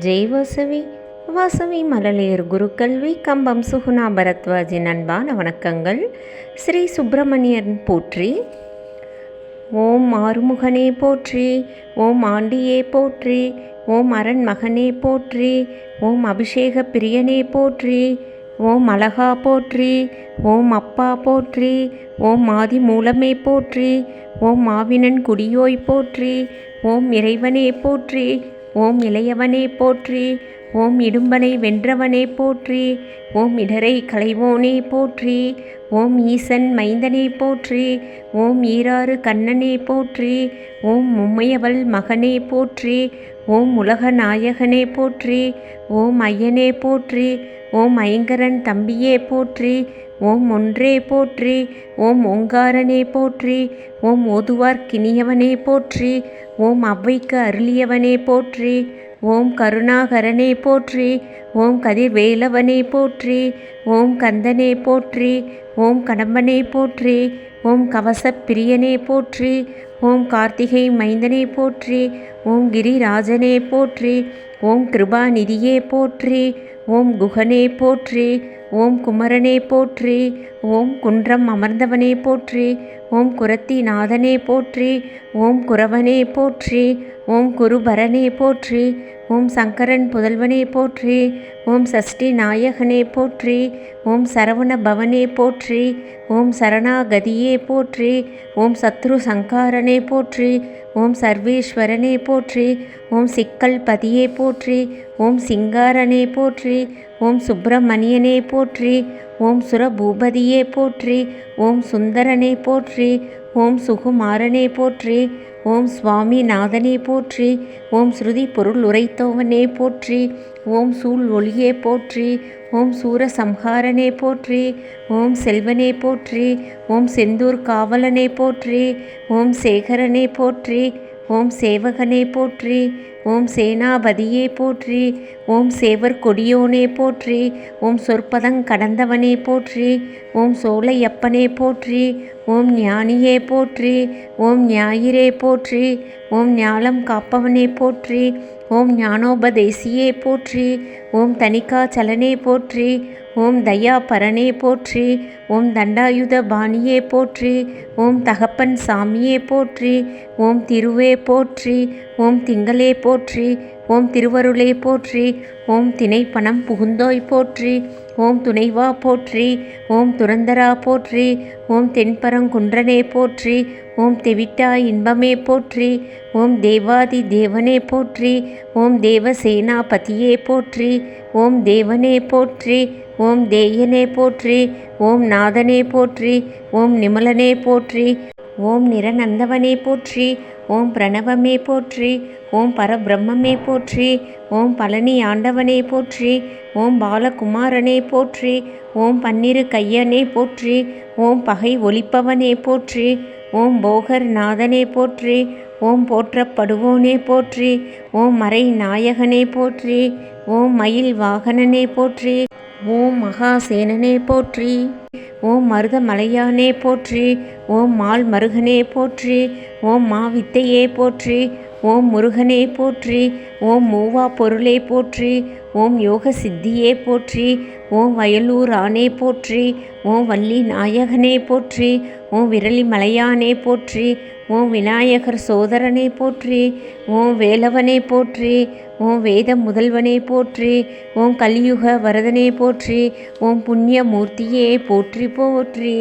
ஜெய் வாசவி. வாசவி மழலையர் குருக்கல்வி கம்பம் சுகுணா பரத்வாஜின் அன்பான வணக்கங்கள். ஸ்ரீ சுப்பிரமணியன் போற்றி. ஓம் ஆறுமுகனே போற்றி ஓம் ஆண்டியே போற்றி ஓம் அரண் மகனே போற்றி ஓம் அபிஷேக பிரியனே போற்றி ஓம் அழகா போற்றி ஓம் அப்பா போற்றி ஓம் ஆதி மூலமே போற்றி ஓம் மாவினன் குடியோய் போற்றி ஓம் இறைவனே போற்றி. ஓம் இளையவனே போற்றி ஓம் இடும்பனை வென்றவனே போற்றி ஓம் இடரை களைவோனே போற்றி ஓம் ஈசன் மைந்தனே போற்றி ஓம் ஈராறு கண்ணனே போற்றி ஓம் மும்மையவள் மகனே போற்றி ஓம் உலக நாயகனே போற்றி ஓம் ஐயனே போற்றி ஓம் ஐங்கரன் தம்பியே போற்றி ஓம் ஒன்றே போற்றி ஓம் ஓங்காரனே போற்றி ஓம் ஓதுவார் கிணியவனே போற்றி ஓம் அவ்வைக்கு அருளியவனே போற்றி ஓம் கருணாகரனே போற்றி ஓம் கதிர்வேலவனே போற்றி ஓம் கந்தனே போற்றி ஓம் கடம்பனே போற்றி ஓம் கவசப் பிரியனே போற்றி ஓம் கார்த்திகை மைந்தனே போற்றி ஓம் கிரிராஜனே போற்றி ஓம் கிருபாநிதியே போற்றி ஓம் குகனே போற்றி ஓம் குமரனே போற்றி ஓம் குன்றம் அமர்ந்தவனே போற்றி ஓம் குரத்தி நாதனே போற்றி ஓம் குரவனே போற்றி ஓம் குருபரனே போற்றி ஓம் சங்கரன் புதல்வனே போற்றி ஓம் சஷ்டி நாயகனே போற்றி ஓம் சரவண பவனே போற்றி ஓம் சரணாகதியே போற்றி ஓம் சத்ரு சங்காரனே போற்றி ஓம் சர்வேஸ்வரனே போற்றி ஓம் சிக்கல் பதியே போற்றி ஓம் சிங்காரனே போற்றி ஓம் சுப்பிரமணியனே போற்றி ஓம் சுரபூபதியே போற்றி ஓம் சுந்தரனே போற்றி ஓம் சுகுமாரனே போற்றி ஓம் சுவாமி நாதனே போற்றி ஓம் ஸ்ருதி பொருள் உரைத்தோவனே போற்றி ஓம் சூழ் ஒளியே போற்றி ஓம் சூரசம்ஹாரனே போற்றி ஓம் செல்வனே போற்றி ஓம் செந்தூர் காவலனே போற்றி ஓம் சேகரனே போற்றி ஓம் சேவகனே போற்றி ஓம் சேனாபதியே போற்றி ஓம் சேவர் கொடியோனே போற்றி ஓம் சொற்பதங் கடந்தவனே போற்றி ஓம் சோலையப்பனே போற்றி ஓம் ஞானியே போற்றி ஓம் ஞாயிறே போற்றி ஓம் ஞாலம் காப்பவனே போற்றி ஓம் ஞானோபதேசியே போற்றி ஓம் தனிகாச்சலனே போற்றி ஓம் தயா பரனே போற்றி ஓம் தண்டாயுத பாணியே போற்றி ஓம் தகப்பன் சாமியே போற்றி ஓம் திருவே போற்றி ஓம் திங்களே போற்றி ஓம் திருவருளே போற்றி ஓம் திணைப்பணம் புகுந்தோய் போற்றி ஓம் துணைவா போற்றி ஓம் துரந்தரா போற்றி ஓம் தென்பரங்குன்றனே போற்றி ஓம் தெவிட்டா இன்பமே போற்றி ஓம் தேவாதி தேவனே போற்றி ஓம் தேவசேனாபதியே போற்றி ஓம் தேவனே போற்றி ஓம் தேயனே போற்றி ஓம் நாதனே போற்றி ஓம் நிமலனே போற்றி ஓம் நிரநந்தவனே போற்றி ஓம் பிரணவமே போற்றி ஓம் பரபிரம்மே போற்றி ஓம் பழனி ஆண்டவனே போற்றி ஓம் பாலகுமாரனே போற்றி ஓம் பன்னிரு கையனே போற்றி ஓம் பகை ஒழிப்பவனே போற்றி ஓம் போகர் நாதனே போற்றி ஓம் போற்றப்படுவோனே போற்றி ஓம் மறை நாயகனே போற்றி ஓம் மயில் வாகனனே போற்றி ஓம் மகாசேனனே போற்றி. ஓம் மருத மலையானே போற்றி. ஓம் மால் மருகனே போற்றி. ஓம் மாவித்தையே போற்றி. ஓம் முருகனே போற்றி ஓம் மூவா பொருளே போற்றி ஓம் யோக சித்தியே போற்றி ஓம் வயலூர் ஆனே போற்றி ஓம் வள்ளி நாயகனே போற்றி ஓம் விரலி மலையானே போற்றி ஓம் விநாயகர் சோதரனே போற்றி ஓம் வேலவனே போற்றி ஓம் வேத முதல்வனே போற்றி ஓம் கலியுக வரதனே போற்றி ஓம் புண்ணியமூர்த்தியே போற்றி போற்றி